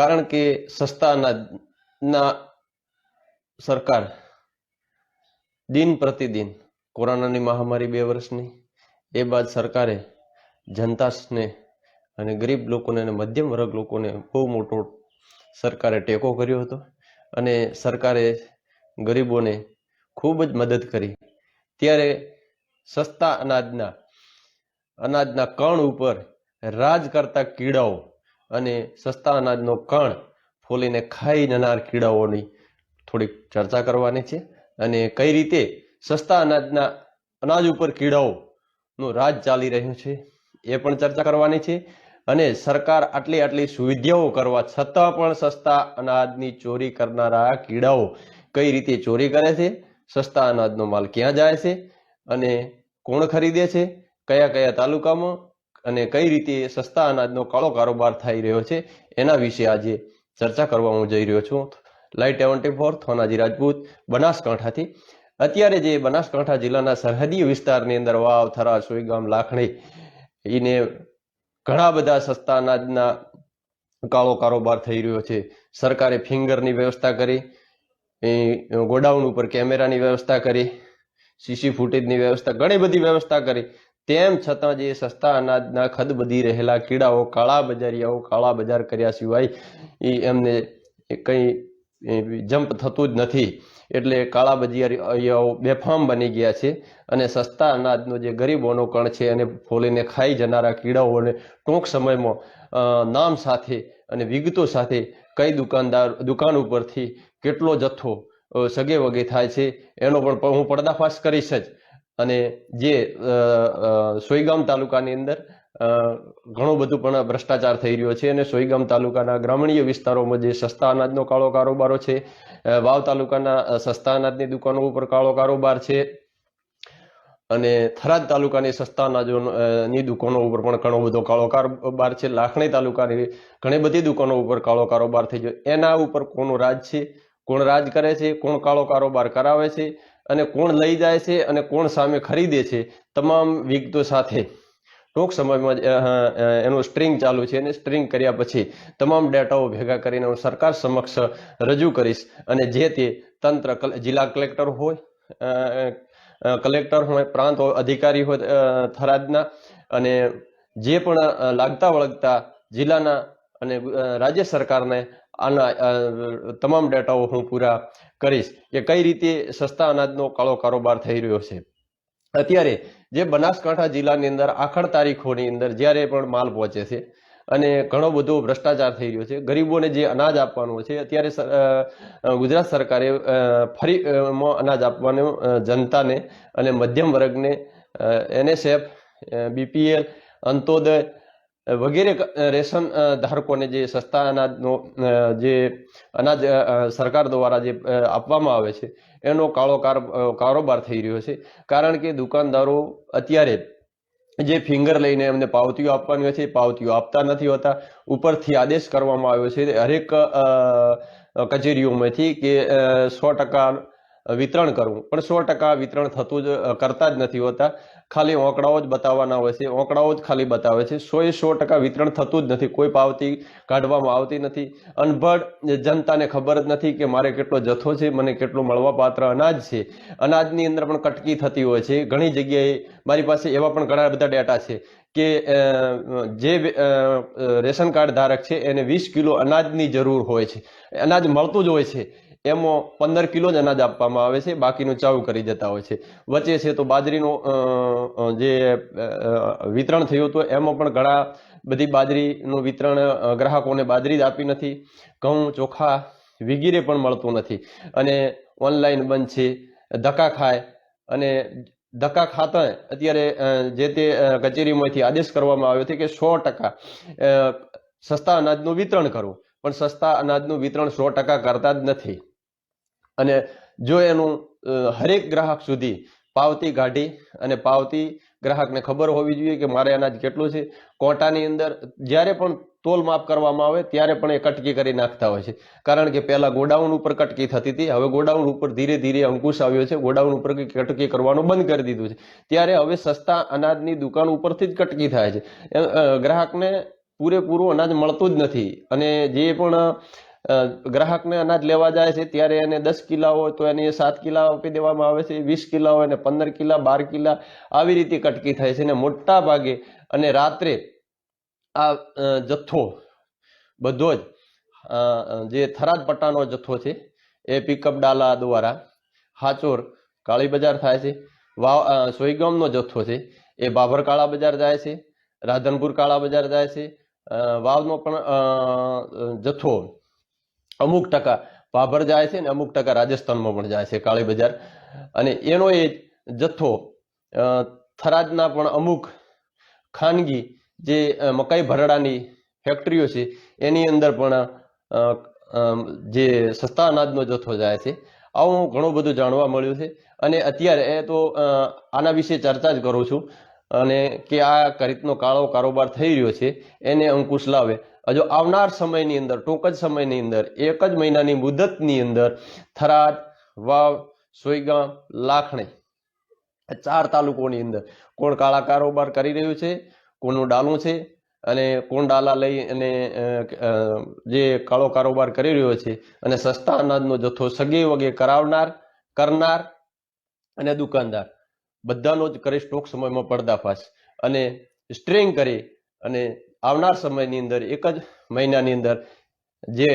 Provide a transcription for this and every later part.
કારણ કે સસ્તા અનાજના સરકાર દિન પ્રતિદિન કોરોનાની મહામારી બે વર્ષની, એ બાદ સરકારે જનતાને અને ગરીબ લોકોને અને મધ્યમ વર્ગ લોકોને બહુ મોટો સરકારે ટેકો કર્યો હતો અને સરકારે ગરીબોને ખૂબ જ મદદ કરી. ત્યારે સસ્તા અનાજના અનાજના કણ ઉપર રાજ કરતા કીડાઓ અને સસ્તા અનાજનો કણ ફોલીને ખાઈ જનાર કીડાઓની થોડીક ચર્ચા કરવાની છે. અને કઈ રીતે સસ્તા અનાજના, અનાજ ઉપર કીડાઓનું રાજ ચાલી રહ્યું છે એ પણ ચર્ચા કરવાની છે. અને સરકાર આટલી આટલી સુવિધાઓ કરવા છતાં પણ સસ્તા અનાજની ચોરી કરનારા કીડાઓ કઈ રીતે ચોરી કરે છે? સસ્તા અનાજનો માલ ક્યાં જાય છે? અને કોણ ખરીદે છે? કયા કયા તાલુકામાં? અને કઈ રીતે સસ્તા અનાજનો કાળો કારોબાર થઈ રહ્યો છે, એના વિશે આજે ચર્ચા કરવા હું જઈ રહ્યો છું. Live seventy four Thonaji Rajput, બનાસકાંઠાથી. અત્યારે જે બનાસકાંઠા જિલ્લાના સરહદી વિસ્તારની અંદર વાવ થરા સુઈગામ, લાખણી એને ઘણા બધા સસ્તા અનાજના કાળો કારોબાર થઈ રહ્યો છે. સરકારે ફિંગરની વ્યવસ્થા કરી ગોડાઉન ઉપર કેમેરાની વ્યવસ્થા કરી, સીસી ફૂટેજની વ્યવસ્થા, ઘણી બધી વ્યવસ્થા કરી. તેમ છતાં જે સસ્તા અનાજના ખદબદી રહેલા કીડાઓ, કાળા બજારિયાઓ, કાળા બજાર કર્યા સિવાય એ એમને કંઈ જમ્પ થતું જ નથી. એટલે કાળા બજારિયાઓ બેફામ બની ગયા છે અને સસ્તા અનાજનો જે ગરીબોનો કણ છે એને ફોલીને ખાઈ જનારા કીડાઓને ટૂંક સમયમાં નામ સાથે અને વિગતો સાથે કઈ દુકાનદાર, દુકાન ઉપરથી કેટલો જથ્થો સગે વગે થાય છે એનો પણ હું પર્દાફાશ કરીશ જ. અને જે સોઈગામ તાલુકાની અંદર ઘણો બધું પણ ભ્રષ્ટાચાર થઈ રહ્યો છે અને સોઈગામ તાલુકાના ગ્રામીણ વિસ્તારોમાં જે સસ્તા અનાજનો કાળો કારોબારો છે વાવ તાલુકાના સસ્તા અનાજની દુકાનો ઉપર કાળો કારોબાર છે અને થરાદ તાલુકાની સસ્તા અનાજોની દુકાનો ઉપર પણ ઘણો બધો કાળો કારોબાર છે. લાખણી તાલુકાની ઘણી બધી દુકાનો ઉપર કાળો કારોબાર થઈ ગયો. એના ઉપર કોનું રાજ છે? કોણ રાજ કરે છે? કોણ કાળો કારોબાર કરાવે છે? અને કોણ લઈ જાય છે અને કોણ સામે ખરીદે છે, તમામ વિગતો સાથે. ટૂંક સમયમાં એનું સ્ટ્રિંગ ચાલુ છે અને સ્ટ્રિંગ કર્યા પછી તમામ ડેટાઓ ભેગા કરીને હું સરકાર સમક્ષ રજૂ કરીશ અને જે તે તંત્ર જિલ્લા કલેક્ટર હોય કલેક્ટર હોય, પ્રાંત અધિકારી હોય થરાદના અને જે પણ લાગતા વળગતા જિલ્લાના અને રાજ્ય સરકારને આના તમામ ડેટાઓ હું પૂરા કરીશ કે કઈ રીતે સસ્તા અનાજનો કાળો કારોબાર થઈ રહ્યો છે. અત્યારે જે બનાસકાંઠા જિલ્લાની અંદર આખડ તારીખોની અંદર જ્યારે પણ માલ પહોંચે છે અને ઘણો બધો ભ્રષ્ટાચાર થઈ રહ્યો છે, ગરીબોને જે અનાજ આપવાનું છે, અત્યારે ગુજરાત સરકારે ફરી અનાજ આપવાનું જનતાને અને મધ્યમ વર્ગને એનએસએફ બીપીએલ, અંત્યોદય વગેરે રેશન ધારકોને જે સસ્તા અનાજનો જે અનાજ સરકાર દ્વારા જે આપવામાં આવે છે, એનો કાળો કાર- કારોબાર થઈ રહ્યો છે. કારણ કે દુકાનદારો અત્યારે જે ફિંગર લઈને એમને પાવતીઓ આપવાની હોય છે પાવતીઓ આપતા નથી હોતા. ઉપરથી આદેશ કરવામાં આવ્યો છે, હરેક કચેરીઓમાંથી કે સો ટકા વિતરણ કરવું. પણ સો ટકા વિતરણ થતું જ કરતા જ નથી હોતા. ખાલી ઓંકડાઓ જ બતાવવાના હોય છે. ઓંકડાઓ જ ખાલી બતાવે છે. સો એ સો ટકા વિતરણ થતું જ નથી. કોઈ પાવતી કાઢવામાં આવતી નથી. અનભડ જનતાને ખબર જ નથી કે મારે કેટલો જથ્થો છે, મને કેટલું મળવાપાત્ર અનાજ છે. અનાજની અંદર પણ કટકી થતી હોય છે. ઘણી જગ્યાએ મારી પાસે એવા પણ ઘણા બધા ડેટા છે કે જે રેશન કાર્ડ ધારક છે, એને વીસ કિલો અનાજની જરૂર હોય છે. અનાજ મળતું જ હોય છે. એમાં પંદર કિલો જ અનાજ આપવામાં આવે છે, બાકીનું ચાવું કરી જતા હોય છે. વચ્ચે છે તો બાજરીનું જે વિતરણ થયું હતું, એમાં પણ ઘણા બધી બાજરીનું વિતરણ ગ્રાહકોને બાજરી જ આપી નથી. ઘઉં, ચોખા વગેરે પણ મળતું નથી. અને ઓનલાઈન બંધ છે, ધક્કા ખાય અને ધક્કા ખાતા અત્યારે જે તે કચેરીમાંથી આદેશ કરવામાં આવ્યો છે કે સો ટકા સસ્તા અનાજનું વિતરણ કરવું પણ સસ્તા અનાજનું વિતરણ સો ટકા કરતા જ નથી. અને જો એનું હરેક ગ્રાહક સુધી પાવતી કાઢી અને પાવતી ગ્રાહકને ખબર હોવી જોઈએ કે મારે અનાજ કેટલું છે. કોટાની અંદર જ્યારે પણ તોલ માપ કરવામાં આવે ત્યારે પણ એ કટકી કરી નાખતા હોય છે. કારણ કે પહેલાં ગોડાઉન ઉપર કટકી થતી હતી, હવે ગોડાઉન ઉપર ધીરે ધીરે અંકુશ આવ્યો છે. ગોડાઉન ઉપર કટકી કરવાનું બંધ કરી દીધું છે. ત્યારે હવે સસ્તા અનાજની દુકાન ઉપરથી જ કટકી થાય છે. ગ્રાહકને પૂરેપૂરું અનાજ મળતું જ નથી. અને જે પણ ગ્રાહકને અનાજ લેવા જાય છે, ત્યારે એને દસ કિલા હોય તો એને સાત કિલા આપી દેવામાં આવે છે, વીસ કિલા હોય એને પંદર કિલા, બાર કિલા આવી રીતે કટકી થાય છે અને મોટા ભાગે અને રાત્રે આ જથ્થો બધો જ જે થરાદ પટ્ટાનો જથ્થો છે, એ પિકઅપ ડાલા દ્વારા હાચોર કાળી બજાર થાય છે, વાવ સોઈગામનો જથ્થો છે, એ બાભર કાળા બજાર જાય છે, રાધનપુર કાળા બજાર જાય છે વાવનો પણ જથ્થો અમુક ટકા ભાભર જાય છે ને અમુક ટકા રાજસ્થાનમાં પણ જાય છે કાળી બજાર. અને એનો એ જથ્થો થરાદના પણ અમુક ખાનગી જે મકાઈ ભરડાની ફેક્ટરીઓ છે, એની અંદર પણ જે સસ્તા અનાજનો જથ્થો જાય છે. આવું ઘણું બધું જાણવા મળ્યું છે. અને અત્યારે તો આના વિશે ચર્ચા જ કરું છું. અને કે આ રીતનો કાળો કારોબાર થઈ રહ્યો છે, એને અંકુશ લાવે. હજુ આવનાર સમયની અંદર, ટૂંક જ સમયની અંદર, એક જ મહિનાની મુદતની અંદર થરાદ, વાવ, સોઈગામ, લાખણી ચાર તાલુકોની અંદર કોણ કાળા કારોબાર કરી રહ્યું છે, કોનું ડાલું છે, અને કોણ ડાલા લઈ અને જે કાળો કારોબાર કરી રહ્યો છે, અને સસ્તા અનાજનો જથ્થો સગે વગે કરાવનાર, કરનાર અને દુકાનદાર. બધાનો જ કરીશ ટૂંક સમયમાં પર્દાફાશ. અને સ્ટ્રેંગ કરી અને આવનાર સમયની અંદર, એક જ મહિનાની અંદર જે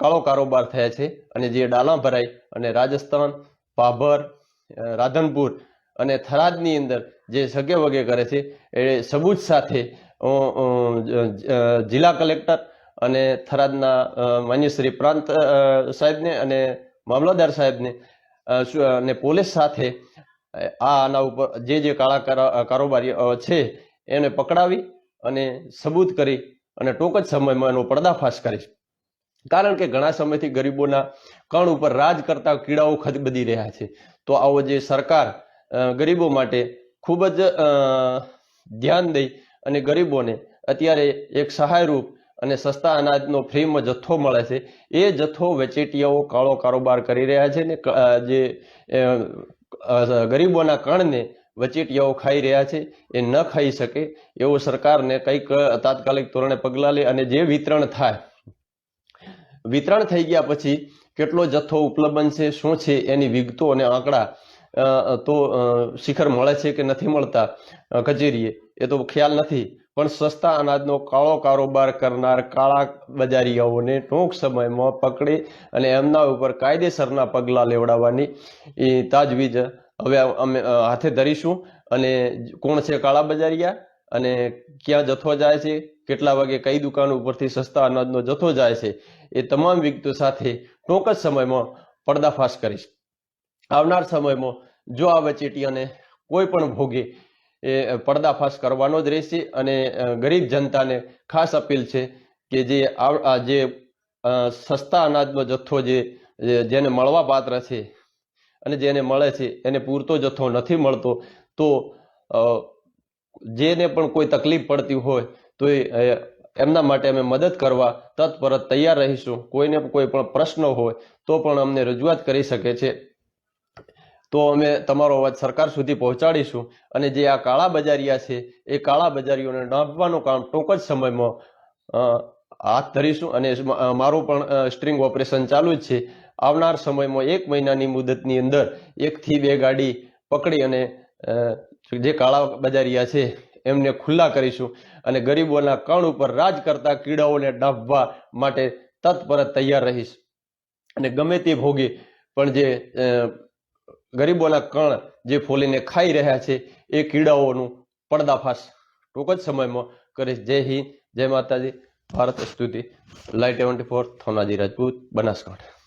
કાળો કારોબાર થયા છે અને જે ડાલા ભરાય અને રાજસ્થાન, પાભર રાધનપુર અને થરાદની અંદર જે સગે વગે કરે છે, એ સબૂત સાથે જિલ્લા કલેક્ટર અને થરાદના માન્યશ્રી પ્રાંત સાહેબને અને મામલતદાર સાહેબને અને પોલીસ સાથે આ આના ઉપર જે જે કાળા કારો- કારોબારી છે, એને પકડાવી અને સબૂત કરી અને ટૂંક જ સમયમાં એનો પર્દાફાશ કરીશ કારણ કે ઘણા સમયથી ગરીબોના કણ ઉપર રાજ કરતા કીડાઓ ખદબદી રહ્યા છે. તો આવો જે સરકાર ગરીબો માટે ખૂબ જ ધ્યાન દઈ અને ગરીબોને અત્યારે એક સહાયરૂપ અને સસ્તા અનાજનો ફ્રીમાં જથ્થો મળે છે. એ જથ્થો વેચેટિયાઓ કાળો કારોબાર કરી રહ્યા છે ને જે ગરીબોના કણને વચેટિયાઓ ખાઈ રહ્યા છે, એ ન ખાઈ શકે એવો સરકારને કંઈક તાત્કાલિક ધોરણે પગલાં લે અને જે વિતરણ થાય. વિતરણ થઈ ગયા પછી કેટલો જથ્થો ઉપલબ્ધ બનશે શું છે, એની વિગતો અને આંકડા તો શિખર મળે છે કે નથી મળતા કચેરીએ, એ તો ખ્યાલ નથી. પણ સસ્તા અનાજનો કાળો કારોબાર કરનાર કાળા બજારીયાઓને ટૂંક સમયમાં પકડી અને એમના ઉપર કાયદેસરના પગલાં લેવડાવવાની એ તાજવીજ હવે અમે હાથે ધરીશું. અને કોણ છે કાળા બજારીયા? અને ક્યાં જથ્થો જાય છે? કેટલા વાગે કઈ દુકાન ઉપરથી સસ્તા અનાજનો જથ્થો જાય છે? એ તમામ વિગતો સાથે ટૂંક જ સમયમાં પર્દાફાશ કરીશ. આવનાર સમયમાં જો આ વચેટિયાને કોઈ પણ ભોગે એ પર્દાફાશ કરવાનો જ રહેશે અને ગરીબ જનતાને ખાસ અપીલ છે કે જે આ જે સસ્તા અનાજનો જથ્થો જે જેને મળવા પાત્ર છે અને જેને મળે છે, એને પૂરતો જથ્થો નથી મળતો, તો જેને પણ કોઈ તકલીફ પડતી હોય, તો એ એમના માટે અમે મદદ કરવા તત્પર તૈયાર રહીશું. કોઈને કોઈ પણ પ્રશ્ન હોય, તો પણ અમને રજૂઆત કરી શકે છે. તો અમે તમારો અવાજ સરકાર સુધી પહોંચાડીશું. અને જે આ કાળા બજારિયા છે, એ કાળા બજારીઓને ડાંપવાનું કામ ટૂંક જ સમયમાં હાથ ધરીશું. અને મારું પણ સ્ટ્રિંગ ઓપરેશન ચાલુ જ છે. આવનાર સમયમાં એક મહિનાની મુદતની અંદર એકથી બે ગાડી પકડી અને જે કાળા બજારિયા છે, એમને ખુલ્લા કરીશું. અને ગરીબોના કણ ઉપર રાજ કરતા કીડાઓને ડાંપવા માટે તત્પર તૈયાર રહીશ. અને ગમે તે ભોગે પણ જે ગરીબોના કણ જે ફોલીને ખાઈ રહ્યા છે, એ કીડાઓનું પડદાફાશ ટૂંક જ સમયમાં કરીશ જય હિન્દ, જય માતાજી. Bharat Stuti. Live twenty four Thonaji Rajput Banaskantha.